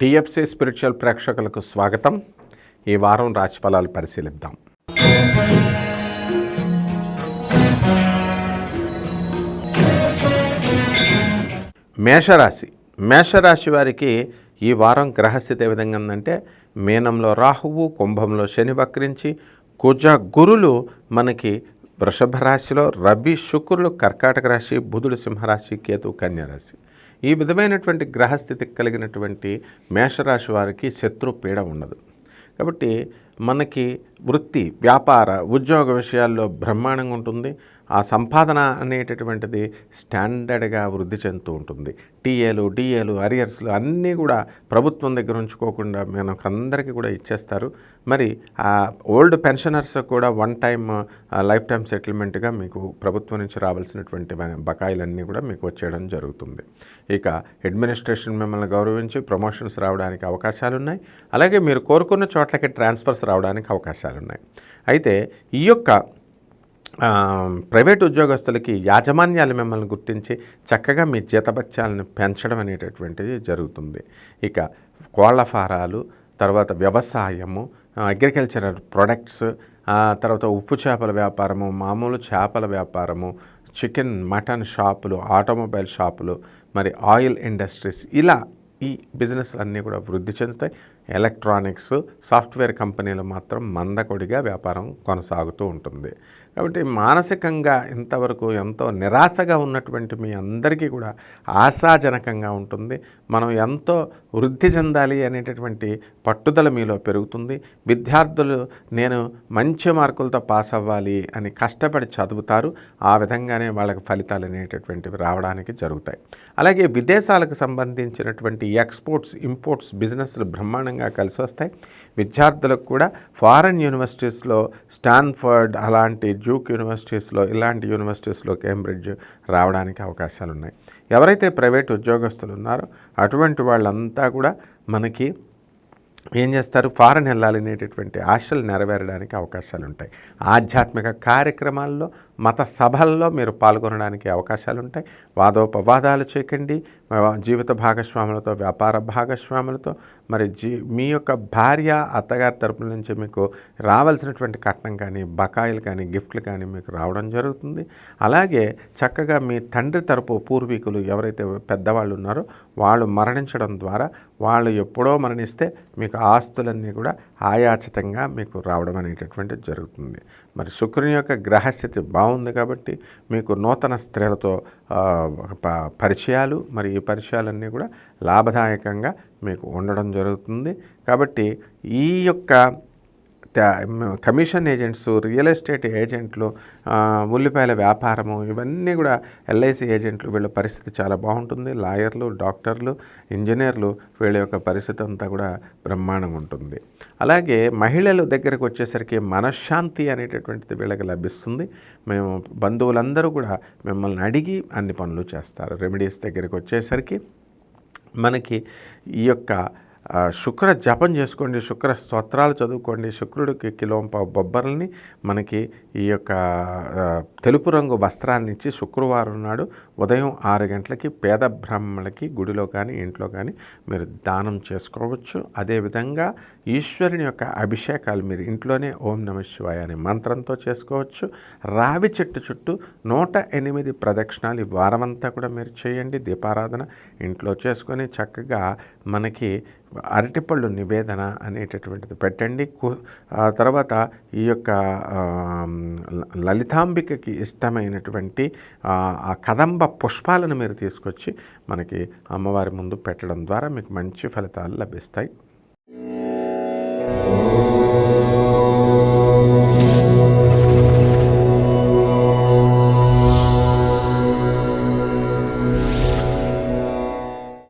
TFC spiritual ప్రేక్షకులకు స్వాగతం. ఈ వారం రాశిఫలాలు పరిశీలిద్దాం. మేషరాశి. మేషరాశి వారికి ఈ వారం గ్రహస్థితి ఏ విధంగా ఉందంటే మీనంలో రాహువు కుంభంలో శని వక్రించి కుజ గురులు మనకి వృషభ రాశిలో రవి శుక్రులు కర్కాటక రాశి బుధుడు సింహరాశి కేతు కన్యారాశి ఈ విధమైనటువంటి గ్రహస్థితి కలిగినటువంటి మేషరాశి వారికి శత్రు పీడ ఉండదు. కాబట్టి మనకి వృత్తి వ్యాపార ఉద్యోగ విషయాల్లో బ్రహ్మాండంగా ఉంటుంది. ఆ సంపాదన అనేటటువంటిది స్టాండర్డ్గా వృద్ధి చెందుతూ ఉంటుంది. టీఏలు డిఏలు అరియర్స్లు అన్నీ కూడా ప్రభుత్వం దగ్గర ఉంచుకోకుండా మనకు అందరికీ కూడా ఇచ్చేస్తారు. మరి ఆ ఓల్డ్ పెన్షనర్స్ కూడా వన్ టైం లైఫ్ టైం సెటిల్మెంట్గా మీకు ప్రభుత్వం నుంచి రావాల్సినటువంటి బకాయిలన్నీ కూడా మీకు వచ్చేయడం జరుగుతుంది. ఇక అడ్మినిస్ట్రేషన్ మిమ్మల్ని గౌరవించి ప్రమోషన్స్ రావడానికి అవకాశాలు ఉన్నాయి అలాగే మీరు కోరుకున్న చోట్లకి ట్రాన్స్ఫర్స్ రావడానికి అవకాశాలు ఉన్నాయి అయితే ఈ యొక్క ప్రైవేట్ ఉద్యోగస్తులకి యాజమాన్యాలు మిమ్మల్ని గుర్తించి చక్కగా మీ జీతభత్యాలను పెంచడం అనేటటువంటిది జరుగుతుంది. ఇక కోళ్ళ ఫారాలు తర్వాత వ్యవసాయము అగ్రికల్చరల్ ప్రొడక్ట్స్ తర్వాత ఉప్పు చేపల వ్యాపారము మామూలు చేపల వ్యాపారము చికెన్ మటన్ షాపులు ఆటోమొబైల్ షాపులు మరి ఆయిల్ ఇండస్ట్రీస్ ఇలా ఈ బిజినెస్లు అన్నీ కూడా వృద్ధి చెందుతాయి. ఎలక్ట్రానిక్స్ సాఫ్ట్వేర్ కంపెనీలు మాత్రం మందకొడిగా వ్యాపారం కొనసాగుతూ ఉంటుంది. కాబట్టి మానసికంగా ఇంతవరకు ఎంతో నిరాశగా ఉన్నటువంటి మీ అందరికీ కూడా ఆశాజనకంగా ఉంటుంది. మనం ఎంతో వృద్ధి చెందాలి అనేటటువంటి పట్టుదల మీలో పెరుగుతుంది. విద్యార్థులు నేను మంచి మార్కులతో పాస్ అవ్వాలి అని కష్టపడి చదువుతారు. ఆ విధంగానే వాళ్ళకి ఫలితాలు అనేటటువంటివి రావడానికి జరుగుతాయి. అలాగే విదేశాలకు సంబంధించినటువంటి ఎక్స్పోర్ట్స్ ఇంపోర్ట్స్ బిజినెస్లు బ్రహ్మాండంగా కలిసి వస్తాయి విద్యార్థులకు కూడా ఫారెన్ యూనివర్సిటీస్లో స్టాన్ఫర్డ్ అలాంటి జూక్ యూనివర్సిటీస్లో ఇలాంటి యూనివర్సిటీస్లో కేంబ్రిడ్జ్ రావడానికి అవకాశాలు ఉన్నాయి ఎవరైతే ప్రైవేట్ ఉద్యోగస్తులు ఉన్నారో అటువంటి వాళ్ళంతా కూడా మనకి ఏం చేస్తారు? ఫారెన్ వెళ్ళాలనేటటువంటి ఆశలు నెరవేరడానికి అవకాశాలు ఉంటాయి ఆధ్యాత్మిక కార్యక్రమాల్లో మత సభల్లో మీరు పాల్గొనడానికి అవకాశాలు ఉంటాయి వాదోపవాదాలు చేయకండి జీవిత భాగస్వాములతో వ్యాపార భాగస్వాములతో మరి జీ మీ యొక్క భార్య అత్తగారి తరపు నుంచి మీకు రావాల్సినటువంటి కట్నం కానీ బకాయిలు కానీ గిఫ్ట్లు కానీ మీకు రావడం జరుగుతుంది. అలాగే చక్కగా మీ తండ్రి తరపు పూర్వీకులు ఎవరైతే పెద్దవాళ్ళు ఉన్నారో వాళ్ళు మరణించడం ద్వారా వాళ్ళు ఎప్పుడో మరణిస్తే మీకు ఆస్తులన్నీ కూడా ఆయాచితంగా మీకు రావడం అనేటటువంటిది జరుగుతుంది. మరి శుక్రుని యొక్క గ్రహస్థితి బాగుంది కాబట్టి మీకు నూతన స్త్రీలతో ప- పరిచయాలు మరి ఈ పరిచయాలన్నీ కూడా లాభదాయకంగా మీకు ఉండడం జరుగుతుంది. కాబట్టి ఈ యొక్క కమిషన్ ఏజెంట్స్ రియల్ ఎస్టేట్ ఏజెంట్లు ఉల్లిపాయల వ్యాపారము ఇవన్నీ కూడా ఎల్ఐసి ఏజెంట్లు వీళ్ళ పరిస్థితి చాలా బాగుంటుంది. లాయర్లు డాక్టర్లు ఇంజనీర్లు వీళ్ళ యొక్క పరిస్థితి అంతా కూడా బ్రహ్మాండంగా ఉంటుంది. అలాగే మహిళల దగ్గరకు వచ్చేసరికి మనశ్శాంతి అనేటటువంటిది వీళ్ళకి లభిస్తుంది. మేము బంధువులందరూ కూడా మిమ్మల్ని అడిగి అన్ని పనులు చేస్తారు. రెమెడీస్ దగ్గరికి వచ్చేసరికి మనకి ఈ యొక్క శుక్ర జపం చేసుకోండి శుక్ర స్తోత్రాలు చదువుకోండి శుక్రుడికి కిలోంపావు బొబ్బర్లని మనకి ఈ యొక్క తెలుపు రంగు వస్త్రాన్ని ఇచ్చి శుక్రవారం నాడు ఉదయం ఆరు గంటలకి పేద బ్రాహ్మణులకి గుడిలో కానీ ఇంట్లో కానీ మీరు దానం చేసుకోవచ్చు. అదేవిధంగా ఈశ్వరుని యొక్క అభిషేకాలు మీరు ఇంట్లోనే ఓం నమ శివాయ అనే మంత్రంతో చేసుకోవచ్చు. రావి చెట్టు చుట్టూ నూట ఎనిమిది ప్రదక్షిణాలు ఈ వారమంతా కూడా మీరు చేయండి. దీపారాధన ఇంట్లో చేసుకొని చక్కగా మనకి అరటిపళ్ళు నివేదన అనేటటువంటిది పెట్టండి. ఆ తర్వాత ఈ యొక్క లలితాంబికకి ఇష్టమైనటువంటి ఆ ఆ కదంబ పుష్పాలను మీరు తీసుకొచ్చి మనకి అమ్మవారి ముందు పెట్టడం ద్వారా మీకు మంచి ఫలితాలు లభిస్తాయి.